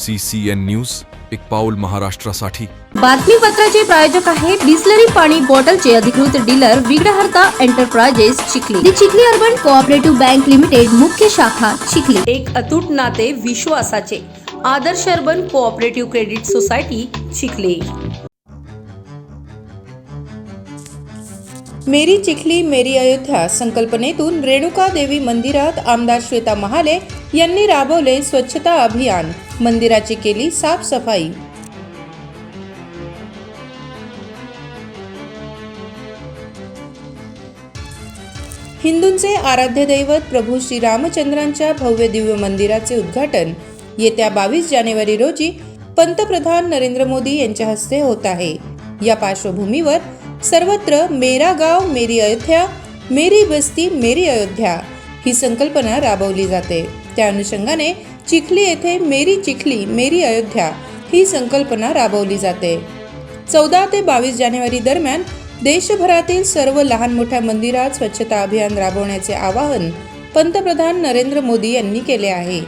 C N news एक पाऊल महाराष्ट्रासाठी. बातमीपत्राचे प्रायोजक आहे बिस्लरी पाणी बॉटलचे अधिकृत dealer Vighnaharta enterprises Chikhli. The Chikhli urban cooperative bank limited मुख्य शाखा चिखली. एक अतूट नाते विश्वासाचे Adarsh urban cooperative credit society Chikhli. मेरी चिखली मेरी अयोध्या संकल्पनेतून रेणुका देवी मंदिरात आमदार श्वेता महाले यांनी राबवले स्वच्छता अभियान. मंदिराची केली साफसफाई. हिंदूंचे आराध्य दैवत प्रभू श्री रामचंद्रांच्या भव्य दिव्य मंदिराचे उद्घाटन येत्या बावीस जानेवारी रोजी पंतप्रधान नरेंद्र मोदी यांच्या हस्ते होत आहे. या पार्श्वभूमीवर सर्वत्र मेरा गाव मेरी अयोध्या मेरी बस्ती मेरी अयोध्या ही संकल्पना राबवली जाते. त्या अनुषंगाने चिखली येथे मेरी चिखली मेरी अयोध्या ही संकल्पना राबवली जाते. चौदा ते बावीस जानेवारी दरम्यान देशभरातील सर्व लहान मोठ्या मंदिरात स्वच्छता अभियान राबवण्याचे आवाहन पंतप्रधान नरेंद्र मोदी यांनी केले आहे.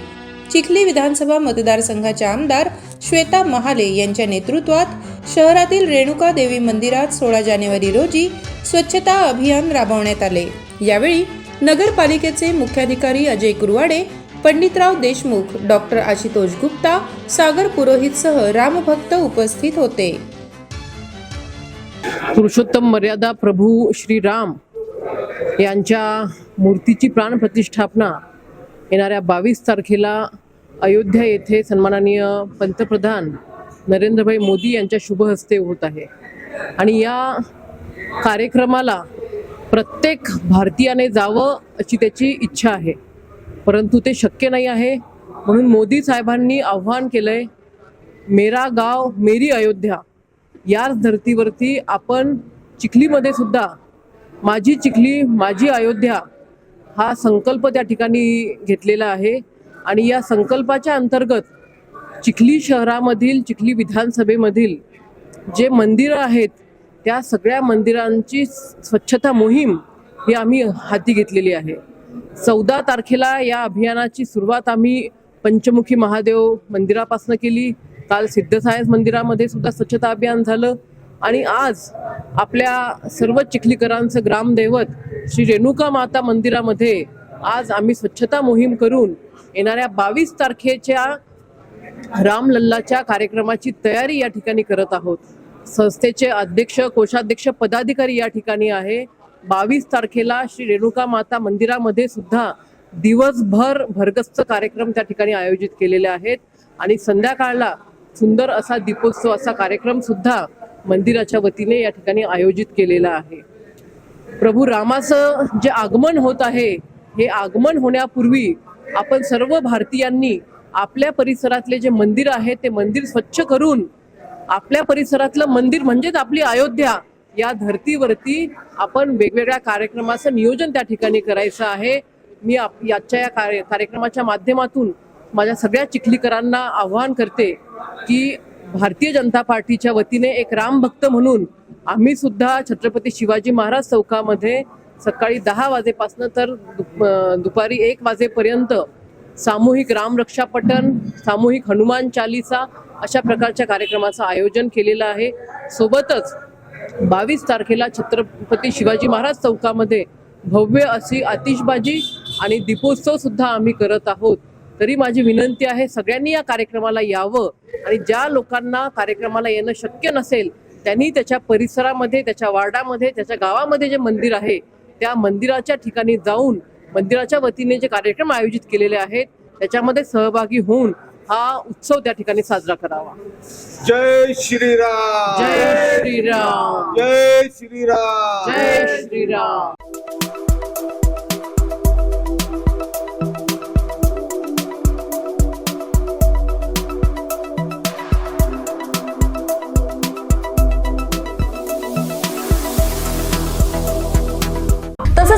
चिखली विधानसभा मतदारसंघाच्या आमदार श्वेता महाले यांच्या नेतृत्वात शहरातील रेणुका देवी मंदिरात सोळा जानेवारी रोजी स्वच्छता अभियान राबवण्यात आले. यावेळी नगरपालिकेचे मुख्याधिकारी अजय कुरवाडे पंडितराव देशमुख डॉक्टर आशुतोष गुप्ता सागर पुरोहितसह रामभक्त उपस्थित होते. पुरुषोत्तम मर्यादा प्रभू श्रीराम यांच्या मूर्तीची प्राणप्रतिष्ठापना येणाऱ्या बावीस तारखेला अयोध्या येथे सन्माननीय पंतप्रधान नरेंद्रभाई मोदी यांच्या शुभ हस्ते होत आहे. आणि या कार्यक्रमाला प्रत्येक भारतीयाने जावं अशी त्याची इच्छा आहे. परंतु ते शक्य नाही आहे. म्हणून मोदी साहेबांनी आव्हान केलंय मेरा गाव मेरी अयोध्या याच धर्तीवरती आपण चिखलीमध्ये सुद्धा माझी चिखली माझी अयोध्या हा संकल्प त्या ठिकाणी घेतलेला आहे. आणि या संकल्पाच्या अंतर्गत चिखली शहरामधील चिखली विधानसभेमधील जे मंदिरं आहेत त्या सगळ्या मंदिरांची स्वच्छता मोहीम ही आम्ही हाती घेतलेली आहे. चौदा तारखेला या अभियानाची सुरुवात आम्ही पंचमुखी महादेव मंदिरापासून केली. काल सिद्धसायन्स मंदिरामध्ये सुद्धा स्वच्छता अभियान झालं. आणि आज आपल्या सर्व चिखलीकरांचं ग्रामदैवत श्री रेणुका माता मंदिरामध्ये आज आम्ही स्वच्छता मोहीम करून येणाऱ्या बावीस तारखेच्या रामलल्लाच्या कार्यक्रमाची तयारी या ठिकाणी करत आहोत. संस्थेचे अध्यक्ष कोषाध्यक्ष पदाधिकारी या ठिकाणी आहे. बावीस तारखेला श्री रेणुका माता मंदिरामध्ये सुद्धा दिवसभर भरगस्त कार्यक्रम त्या ठिकाणी आयोजित केलेले आहेत. आणि संध्याकाळला सुंदर असा दीपोत्सव असा कार्यक्रम सुद्धा मंदिराच्या वतीने या ठिकाणी आयोजित केलेला आहे. प्रभू रामाचं जे आगमन होत आहे हे आगमन होण्यापूर्वी आपण सर्व भारतीयांनी आपल्या परिसरातले जे मंदिर आहे ते मंदिर स्वच्छ करून आपल्या परिसरातलं मंदिर म्हणजेच आपली अयोध्या या धर्तीवरती आपण वेगवेगळ्या कार्यक्रमाचं नियोजन त्या ठिकाणी करायचं आहे. मी आप- याच्या या कार्य कार्यक्रमाच्या माध्यमातून माझ्या सगळ्या चिखलीकरांना आव्हान करते की भारतीय जनता पार्टीच्या वतीने एक रामभक्त म्हणून आम्ही सुद्धा छत्रपती शिवाजी महाराज चौकामध्ये सकाळी दहा वाजेपासनं तर दुप- दुपारी एक वाजेपर्यंत सामूहिक रामरक्षा पठण सामूहिक हनुमान चालिसा अशा प्रकारच्या कार्यक्रमाचं आयोजन केलेलं आहे. सोबतच बावीस तारखेला छत्रपती शिवाजी महाराज चौकामध्ये भव्य अशी आतिषबाजी आणि दीपोत्सव सुद्धा आम्ही करत आहोत. तरी माझी विनंती आहे सगळ्यांनी या कार्यक्रमाला यावं आणि ज्या लोकांना कार्यक्रमाला येणं शक्य नसेल त्यांनी त्याच्या परिसरामध्ये त्याच्या वार्डामध्ये त्याच्या गावामध्ये जे मंदिर आहे त्या मंदिराच्या ठिकाणी जाऊन मंदिराच्या वतीने जे कार्यक्रम आयोजित केलेले आहेत त्याच्यामध्ये सहभागी होऊन हा उत्सव त्या ठिकाणी साजरा करावा. जय श्रीराम. जय श्रीराम. जय श्रीराम. जय श्रीराम.